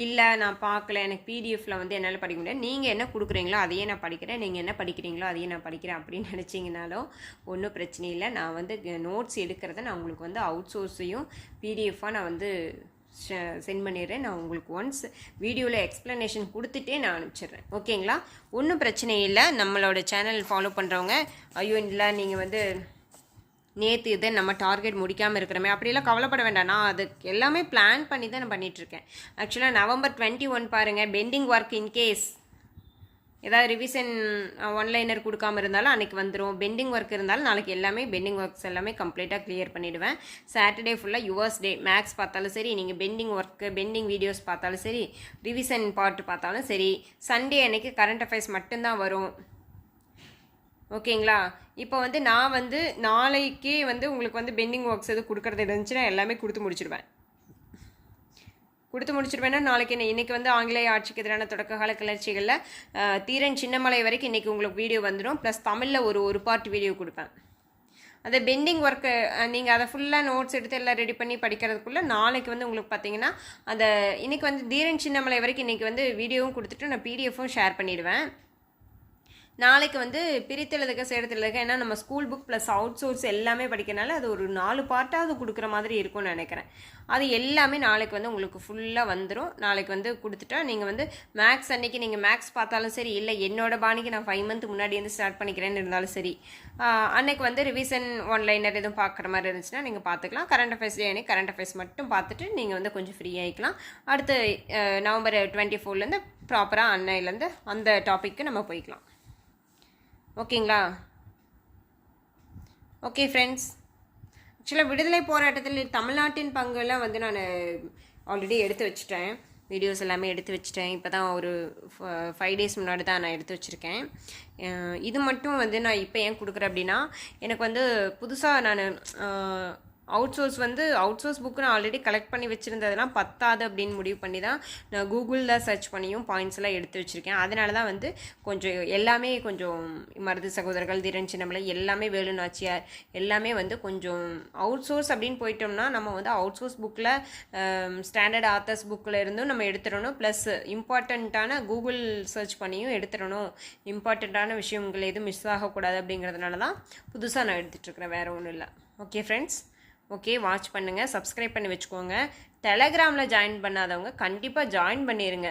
இல்லை நான் பார்க்கல. எனக்கு பிடிஎஃப்பில் வந்து என்னால் படிக்க முடியாது. நீங்கள் என்ன கொடுக்குறீங்களோ அதையே நான் படிக்கிறேன். நீங்கள் என்ன படிக்கிறீங்களோ அதையே நான் படிக்கிறேன் அப்படின்னு நினச்சிங்கனாலும் ஒன்றும் பிரச்சனை இல்லை. நான் வந்து நோட்ஸ் எடுக்கிறத நான் உங்களுக்கு வந்து அவுட் சோர்ஸையும் பிடிஎஃபாக நான் வந்து சென்ட் பண்ணிடுறேன். நான் உங்களுக்கு ஒன்ஸ் வீடியோவில் எக்ஸ்ப்ளனேஷன் கொடுத்துட்டே நான் அனுப்பிச்சிடுறேன். ஓகேங்களா? ஒன்றும் பிரச்சனை இல்லை. நம்மளோட சேனல் ஃபாலோ பண்ணுறவங்க ஐயோ இல்லை நீங்கள் வந்து நேற்று இதை நம்ம டார்கெட் முடிக்காமல் இருக்கிறோமே. அப்படிலாம் கவலைப்பட வேண்டாம். நான் அதுக்கு எல்லாமே பிளான் பண்ணி தான் நான் பண்ணிகிட்ருக்கேன் ஆக்சுவலாக நவம்பர் டுவெண்ட்டி ஒன் பாருங்கள் பெண்டிங் ஒர்க் இன்கேஸ் ஏதாவது ரிவிஷன் ஒன்லைனர் கொடுக்காம இருந்தாலும் அன்றைக்கி வந்துடும் பெண்டிங் ஒர்க் இருந்தாலும் நாளைக்கு எல்லாமே பெண்டிங் ஒர்க்ஸ் எல்லாமே கம்ப்ளீட்டாக கிளியர் பண்ணிவிடுவேன் சாட்டர்டே ஃபுல்லாக யுவர்ஸ் டே மேக்ஸ் பார்த்தாலும் சரி நீங்கள் பெண்டிங் ஒர்க்கு பெண்டிங் வீடியோஸ் பார்த்தாலும் சரி ரிவிஷன் பார்ட் பார்த்தாலும் சரி சண்டே அன்னைக்கு கரண்ட் அஃபேர்ஸ் மட்டும்தான் வரும். ஓகேங்களா இப்போ வந்து நான் வந்து நாளைக்கே வந்து உங்களுக்கு வந்து பெண்டிங் ஒர்க்ஸ் எதுவும் கொடுக்குறது இருந்துச்சுன்னா எல்லாமே கொடுத்து முடிச்சிடுவேன். கொடுத்து முடிச்சிருவேன்னா நாளைக்கு என்ன இன்றைக்கி வந்து ஆங்கிலேய ஆட்சிக்கு எதிரான தொடக்க கால கிளர்ச்சிகளில் தீரன் சின்னமலை வரைக்கும் இன்றைக்கி உங்களுக்கு வீடியோ வந்துடும் ப்ளஸ் தமிழில் ஒரு ஒரு பார்ட் வீடியோ கொடுப்பேன். அந்த பெண்டிங் ஒர்க்கு நீங்கள் அதை ஃபுல்லாக நோட்ஸ் எடுத்து எல்லாம் ரெடி பண்ணி படிக்கிறதுக்குள்ளே நாளைக்கு வந்து உங்களுக்கு பார்த்தீங்கன்னா அந்த இன்றைக்கி வந்து தீரன் சின்னமலை வரைக்கும் இன்றைக்கி வந்து வீடியோவும் கொடுத்துட்டு நான் பிடிஎஃப்பும் ஷேர் பண்ணிடுவேன். நாளைக்கு வந்து பிரித்தெழுதுக்க சேர்த்தெழுதுக்க ஏன்னா நம்ம school book plus out source எல்லாமே படிக்கிறனால அது ஒரு நாலு பார்ட்டாவது கொடுக்குற மாதிரி இருக்கும்னு நினைக்கிறேன். அது எல்லாமே நாளைக்கு வந்து உங்களுக்கு ஃபுல்லாக வந்துடும் நாளைக்கு வந்து கொடுத்துட்டா நீங்கள் வந்து மேக்ஸ் அன்னைக்கு நீங்கள் மேக்ஸ் பார்த்தாலும் சரி இல்லை என்னோட பாணிக்கு நான் ஃபைவ் மந்த் முன்னாடி வந்து ஸ்டார்ட் பண்ணிக்கிறேன்னு இருந்தாலும் சரி அன்னைக்கு வந்து ரிவிஷன் ஆன்லைனர் எதுவும் பார்க்குற மாதிரி இருந்துச்சுன்னா நீங்கள் பார்த்துக்கலாம். கரண்ட் அஃபேர்ஸ் டே அன்னைக்கு கரண்ட் அஃபேர்ஸ் மட்டும் பார்த்துட்டு நீங்கள் வந்து கொஞ்சம் ஃப்ரீ ஆகிக்கலாம் அடுத்து நவம்பர் டுவெண்ட்டி ஃபோர்லேருந்து ப்ராப்பராக அன்னையிலேருந்து அந்த டாப்பிக்கு நம்ம போய்க்கலாம். ஓகேங்களா? ஓகே ஃப்ரெண்ட்ஸ் ஆக்சுவலாக விடுதலை போராட்டத்தில் தமிழ்நாட்டின் பங்கெல்லாம் வந்து நான் ஆல்ரெடி எடுத்து வச்சுட்டேன். வீடியோஸ் எல்லாமே எடுத்து வச்சுட்டேன். இப்போ தான் ஒரு ஃபைவ் டேஸ் முன்னாடி தான் நான் எடுத்து வச்சுருக்கேன். இது மட்டும் வந்து நான் இப்போ ஏன் கொடுக்குறேன் அப்படின்னா எனக்கு வந்து புதுசாக நான் அவுட் சோர்ஸ் வந்து அவுட் சோர்ஸ் புக்கு நான் ஆல்ரெடி கலெக்ட் பண்ணி வச்சுருந்ததெல்லாம் பத்தாது அப்படின்னு முடிவு பண்ணி தான் நான் கூகுளில் சர்ச் பண்ணியும் பாயிண்ட்ஸ் எல்லாம் எடுத்து வச்சுருக்கேன். அதனால தான் வந்து கொஞ்சம் எல்லாமே கொஞ்சம் மருது சகோதரர்கள் தீரன் சின்னமலை எல்லாமே வேலு நாச்சியார் எல்லாமே வந்து கொஞ்சம் அவுட் சோர்ஸ் அப்படின்னு போயிட்டோம்னா நம்ம வந்து அவுட் சோர்ஸ் புக்கில் ஸ்டாண்டர்ட் ஆத்தர்ஸ் புக்கில் இருந்தும் நம்ம எடுத்துடணும். ப்ளஸ் இம்பார்ட்டண்ட்டான கூகுள் சர்ச் பண்ணியும் எடுத்துடணும். இம்பார்ட்டண்ட்டான விஷயங்கள் எதுவும் மிஸ் ஆகக்கூடாது அப்படிங்கிறதுனால தான் புதுசாக நான் எடுத்துகிட்ருக்கிறேன் வேறு ஒன்றும் இல்லை. ஓகே ஃப்ரெண்ட்ஸ் ஓகே வாட்ச் பண்ணுங்கள் சப்ஸ்கிரைப் பண்ணி வச்சுக்கோங்க. டெலகிராமில் ஜாயின் பண்ணாதவங்க கண்டிப்பாக ஜாயின் பண்ணிடுங்க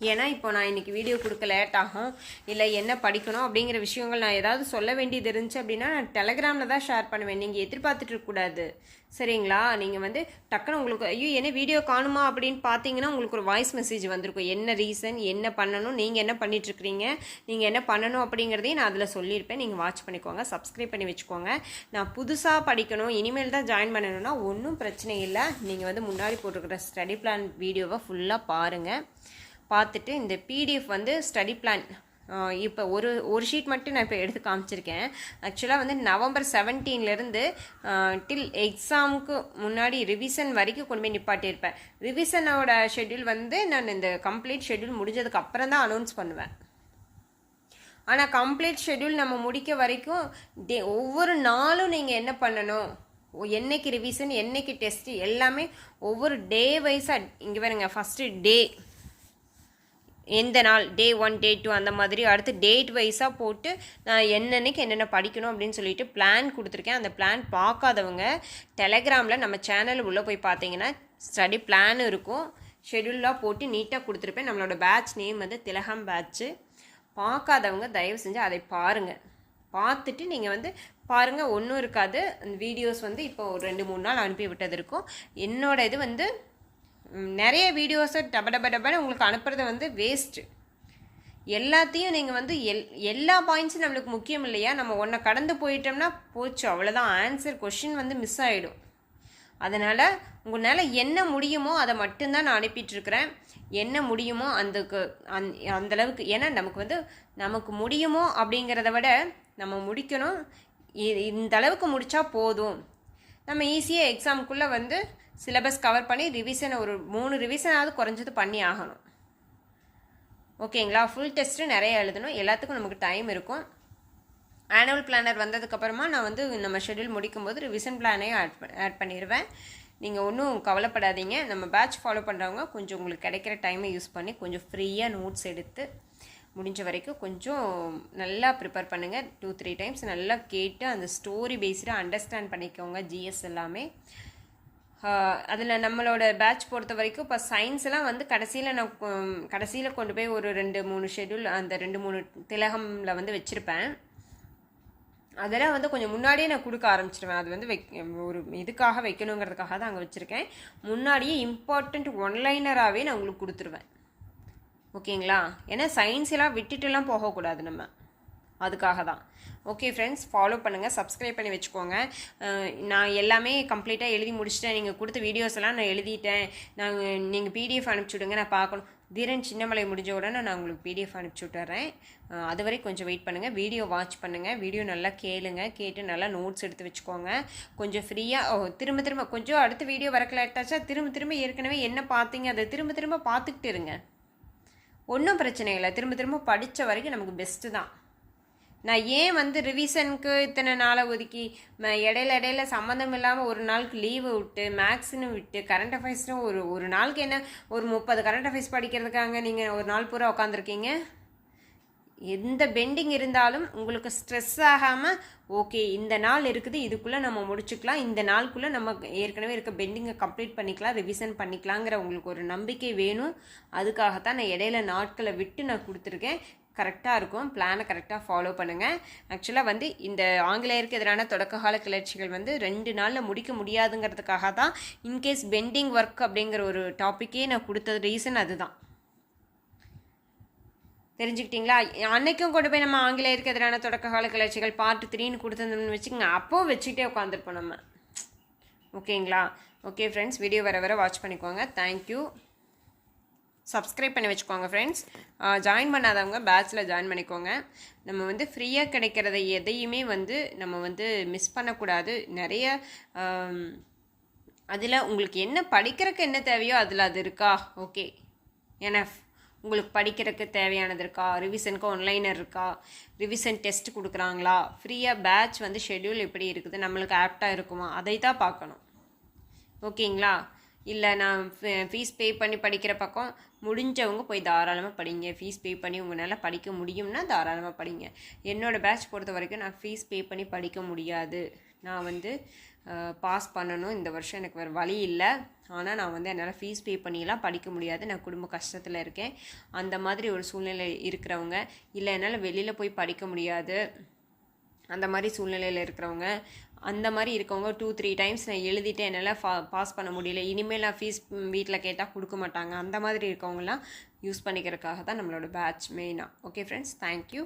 ஏன்னா இப்போ நான் இன்றைக்கி வீடியோ கொடுக்க லேட் ஆகும். இல்லை என்ன படிக்கணும் அப்படிங்கிற விஷயங்கள் நான் ஏதாவது சொல்ல வேண்டியது இருந்துச்சு அப்படின்னா நான் டெலகிராமில் தான் ஷேர் பண்ணுவேன். நீங்கள் எதிர்பார்த்துட்டு இருக்கக்கூடாது சரிங்களா? நீங்கள் வந்து டக்குன்னு உங்களுக்கு ஐயோ என்ன வீடியோ காணுமா அப்படின்னு பார்த்தீங்கன்னா உங்களுக்கு ஒரு வாய்ஸ் மெசேஜ் வந்திருக்கும். என்ன ரீசன் என்ன பண்ணணும் நீங்கள் என்ன பண்ணிகிட்ருக்கிறீங்க நீங்கள் என்ன பண்ணணும் அப்படிங்கிறதையும் நான் அதில் சொல்லியிருப்பேன். நீங்கள் வாட்ச் பண்ணிக்கோங்க சப்ஸ்கிரைப் பண்ணி வச்சுக்கோங்க. நான் புதுசாக படிக்கணும் இனிமேல் தான் ஜாயின் பண்ணணும்னா ஒன்றும் பிரச்சனை இல்லை. நீங்கள் வந்து முன்னாடி போட்டிருக்கிற ஸ்டடி பிளான் வீடியோவை ஃபுல்லாக பாருங்கள் பார்த்துட்டு இந்த பிடிஎஃப் வந்து ஸ்டடி பிளான் இப்போ ஒரு ஒரு ஷீட் மட்டும் நான் இப்போ எடுத்து காமிச்சிருக்கேன். ஆக்சுவலாக வந்து நவம்பர் செவன்டீன்லேருந்து டில் எக்ஸாமுக்கு முன்னாடி ரிவிஷன் வரைக்கும் கொண்டு போய் நிப்பாட்டியிருப்பேன். ரிவிஷனோட ஷெட்யூல் வந்து நான் இந்த கம்ப்ளீட் ஷெட்யூல் முடிஞ்சதுக்கு அப்புறம் தான் அனௌன்ஸ் பண்ணுவேன். ஆனால் கம்ப்ளீட் ஷெட்யூல் நம்ம முடிக்க வரைக்கும் டே ஒவ்வொரு நாளும் நீங்கள் என்ன பண்ணணும்? என்னைக்கு ரிவிஷன் என்னைக்கு டெஸ்ட்டு எல்லாமே ஒவ்வொரு டே வைஸாக இங்கே பாருங்க ஃபஸ்ட்டு டே எந்த நாள் டே ஒன் டே டூ அந்த மாதிரி அடுத்து டேட் வைஸாக போட்டு நான் என்னன்னைக்கு என்னென்ன படிக்கணும் அப்படின்னு சொல்லிட்டு பிளான் கொடுத்துருக்கேன். அந்த பிளான் பார்க்காதவங்க டெலகிராமில் நம்ம சேனல் உள்ளே போய் பார்த்தீங்கன்னா ஸ்டடி பிளான் இருக்கும். ஷெடியூலாக போட்டு நீட்டாக கொடுத்துருப்பேன். நம்மளோட பேட்ச் நேம் வந்து திலகம் பேட்ச்சு பார்க்காதவங்க தயவு செஞ்சு அதை பாருங்கள் பார்த்துட்டு நீங்கள் வந்து பாருங்கள் ஒன்றும் இருக்காது. அந்த வீடியோஸ் வந்து இப்போ ஒரு ரெண்டு மூணு நாள் அனுப்பி விட்டது இருக்கும். என்னோட இது வந்து நிறைய வீடியோஸை டப டப டபன்னு உங்களுக்கு அனுப்புறது வந்து வேஸ்ட்டு எல்லாத்தையும் நீங்கள் வந்து எல் எல்லா பாயிண்ட்ஸும் நம்மளுக்கு முக்கியம் இல்லையா? நம்ம ஒன்றை கடந்து போயிட்டோம்னா போச்சு அவ்வளோதான் ஆன்சர் கொஷின் வந்து மிஸ் ஆகிடும் அதனால் உங்களால் என்ன முடியுமோ அதை மட்டும்தான் நான் அனுப்பிட்டுருக்கிறேன். என்ன முடியுமோ அந்தக்கு அந் அந்தளவுக்கு ஏன்னா நமக்கு வந்து நமக்கு முடியுமோ அப்படிங்கிறத விட நம்ம முடிக்கணும். இ- இந்த அளவுக்கு முடித்தா போதும். நம்ம ஈஸியாக எக்ஸாமுக்குள்ளே வந்து சிலபஸ் கவர் பண்ணி ரிவிஷனை ஒரு மூணு ரிவிஷனாவது குறைஞ்சது பண்ணி ஆகணும். ஓகேங்களா ஃபுல் டெஸ்ட்டு நிறைய எழுதணும். எல்லாத்துக்கும் நமக்கு டைம் இருக்கும். ஆனுவல் பிளானர் வந்ததுக்கப்புறமா நான் வந்து நம்ம ஷெட்யூல் முடிக்கும்போது ரிவிஷன் பிளானையும் ஆட் ஆட் பண்ணிடுவேன் நீங்கள் ஒன்றும் கவலைப்படாதீங்க. நம்ம பேட்ச் ஃபாலோ பண்ணுறவங்க கொஞ்சம் உங்களுக்கு கிடைக்கிற டைமை யூஸ் பண்ணி கொஞ்சம் ஃப்ரீயாக நோட்ஸ் எடுத்து முடிஞ்ச வரைக்கும் கொஞ்சம் நல்லா ப்ரிப்பேர் பண்ணுங்கள் டூ த்ரீ டைம்ஸ் நல்லா கேட்டு அந்த ஸ்டோரி பேஸ்டாக அண்டர்ஸ்டாண்ட் பண்ணிக்கோங்க ஜிஎஸ் எல்லாமே. அதில் நம்மளோட பேட்ச் பொறுத்த வரைக்கும் இப்போ சயின்ஸ் எல்லாம் வந்து கடைசியில் நான் கடைசியில் கொண்டு போய் ஒரு ரெண்டு மூணு ஷெட்யூல் அந்த ரெண்டு மூணு திலகமில் வந்து வச்சுருப்பேன். அதெல்லாம் வந்து கொஞ்சம் முன்னாடியே நான் கொடுக்க ஆரம்பிச்சிருவேன். அது வந்து வைக் ஒரு இதுக்காக வைக்கணுங்கிறதுக்காக தான் அங்கே வச்சுருக்கேன். முன்னாடியே இம்பார்ட்டண்ட் ஒன்லைனராகவே நான் உங்களுக்கு கொடுத்துருவேன். ஓகேங்களா? ஏன்னா சயின்ஸ் எல்லாம் விட்டுட்டுலாம் போகக்கூடாது நம்ம. அதுக்காக தான் ஓகே ஃப்ரெண்ட்ஸ் ஃபாலோ பண்ணுங்கள் சப்ஸ்கிரைப் பண்ணி வச்சுக்கோங்க. நான் எல்லாமே கம்ப்ளீட்டாக எழுதி முடிச்சிட்டேன். நீங்கள் கொடுத்த வீடியோஸ் எல்லாம் நான் எழுதிட்டேன். நாங்கள் நீங்கள் பிடிஎஃப் அனுப்பிச்சி விடுங்க நான் பார்க்கணும். தீரன் சின்னமலை முடிஞ்ச உடனே நான் உங்களுக்கு பிடிஎஃப் அனுப்பிச்சி விட்டுறேன். அது வரை கொஞ்சம் வெயிட் பண்ணுங்கள் வீடியோ வாட்ச் பண்ணுங்கள் வீடியோ நல்லா கேளுங்க. கேட்டு நல்லா நோட்ஸ் எடுத்து வச்சுக்கோங்க. கொஞ்சம் ஃப்ரீயாக திரும்ப திரும்ப கொஞ்சம் அடுத்த வீடியோ வரக்கல எடுத்தாச்சா திரும்ப திரும்ப ஏற்கனவே என்ன பார்த்தீங்க அதை திரும்ப திரும்ப பார்த்துக்கிட்டு இருங்க. ஒன்றும் பிரச்சனை இல்லை. திரும்ப திரும்ப படித்த வரைக்கும் நமக்கு பெஸ்ட்டு தான். நான் ஏன் வந்து ரிவிஷனுக்கு இத்தனை நாளை ஒதுக்கி இடையில இடையில சம்மந்தம் இல்லாமல் ஒரு நாளுக்கு லீவு விட்டு மேக்ஸ்னு விட்டு கரண்ட் அஃபேர்ஸ்னு ஒரு ஒரு நாளுக்கு என்ன ஒரு முப்பது கரண்ட் அஃபேர்ஸ் படிக்கிறதுக்காக நீங்கள் ஒரு நாள் பூரா உட்காந்துருக்கீங்க எந்த பெண்டிங் இருந்தாலும் உங்களுக்கு ஸ்ட்ரெஸ் ஆகாமல் ஓகே இந்த நாள் இருக்குது இதுக்குள்ளே நம்ம முடிச்சுக்கலாம். இந்த நாளுக்குள்ளே நம்ம ஏற்கனவே இருக்க பெண்டிங்கை கம்ப்ளீட் பண்ணிக்கலாம் ரிவிஷன் பண்ணிக்கலாங்கிற உங்களுக்கு ஒரு நம்பிக்கை வேணும். அதுக்காகத்தான் நான் இடையில நாட்களை விட்டு நான் கொடுத்துருக்கேன். கரெக்டாக இருக்கும். பிளானை கரெக்டாக ஃபாலோ பண்ணுங்கள் ஆக்சுவலாக வந்து இந்த ஆங்கிலேயருக்கு எதிரான தொடக்ககால கிளர்ச்சிகள் வந்து ரெண்டு நாளில் முடிக்க முடியாதுங்கிறதுக்காக தான் இன்கேஸ் பெண்டிங் ஒர்க் அப்படிங்கிற ஒரு டாப்பிக்கே நான் கொடுத்தது ரீசன் அதுதான். தெரிஞ்சுக்கிட்டீங்களா? அன்னைக்கும் கொண்டு போய் நம்ம ஆங்கிலேயருக்கு எதிரான தொடக்க கால கிளர்ச்சிகள் பார்ட் த்ரீன்னு கொடுத்துருந்தோம்னு வச்சுக்கோங்க. அப்போ வச்சுக்கிட்டே உட்காந்துருப்போம் நம்ம. ஓகேங்களா? ஓகே ஃப்ரெண்ட்ஸ் வீடியோ வர வர வாட்ச் பண்ணிக்கோங்க. தேங்க்யூ சப்ஸ்கிரைப் பண்ணி வச்சுக்கோங்க ஃப்ரெண்ட்ஸ் ஜாயின் பண்ணாதவங்க பேட்சில் ஜாயின் பண்ணிக்கோங்க. நம்ம வந்து ஃப்ரீயாக கிடைக்கிறத எதையுமே வந்து நம்ம வந்து மிஸ் பண்ணக்கூடாது. நிறைய அதில் உங்களுக்கு என்ன படிக்கிறதுக்கு என்ன தேவையோ அதில் அது இருக்கா? ஓகே. எனஃப் உங்களுக்கு படிக்கிறதுக்கு தேவையானது இருக்கா? ரிவிஷனுக்கு ஒன்லைனர் இருக்கா? ரிவிஷன் டெஸ்ட் கொடுக்குறாங்களா? ஃப்ரீயாக பேட்ச் வந்து ஷெட்யூல் எப்படி இருக்குது? நம்மளுக்கு ஆப்டாக இருக்குமா? அதை தான் பார்க்கணும். ஓகேங்களா? இல்லை நான் ஃபீஸ் பே பண்ணி படிக்கிற பக்கம் முடிஞ்சவங்க போய் தாராளமாக படிங்க. ஃபீஸ் பே பண்ணி உங்களால் படிக்க முடியும்னா தாராளமாக படிங்க. என்னோடய பேட்ச் பொறுத்த வரைக்கும் நான் ஃபீஸ் பே பண்ணி படிக்க முடியாது. நான் வந்து பாஸ் பண்ணணும். இந்த வருஷம் எனக்கு வேறு வழி இல்லை. ஆனால் நான் வந்து என்னால் ஃபீஸ் பே பண்ணிலாம் படிக்க முடியாது. நான் குடும்ப கஷ்டத்தில் இருக்கேன். அந்த மாதிரி ஒரு சூழ்நிலை இருக்கிறவங்க இல்லை என்னால் வெளியில் போய் படிக்க முடியாது. அந்த மாதிரி சூழ்நிலையில் இருக்கிறவங்க அந்த மாதிரி இருக்கவங்க டூ த்ரீ டைம்ஸ் நான் எழுதிட்டு என்னால் ஃபா பாஸ் பண்ண முடியல. இனிமேல் நான் ஃபீஸ் வீட்டில் கேட்டால் கொடுக்க மாட்டாங்க. அந்த மாதிரி இருக்கவங்களாம் யூஸ் பண்ணிக்கிறதுக்காக தான் நம்மளோட பேட்ச் மெயினாக ஓகே ஃப்ரெண்ட்ஸ் தேங்க்யூ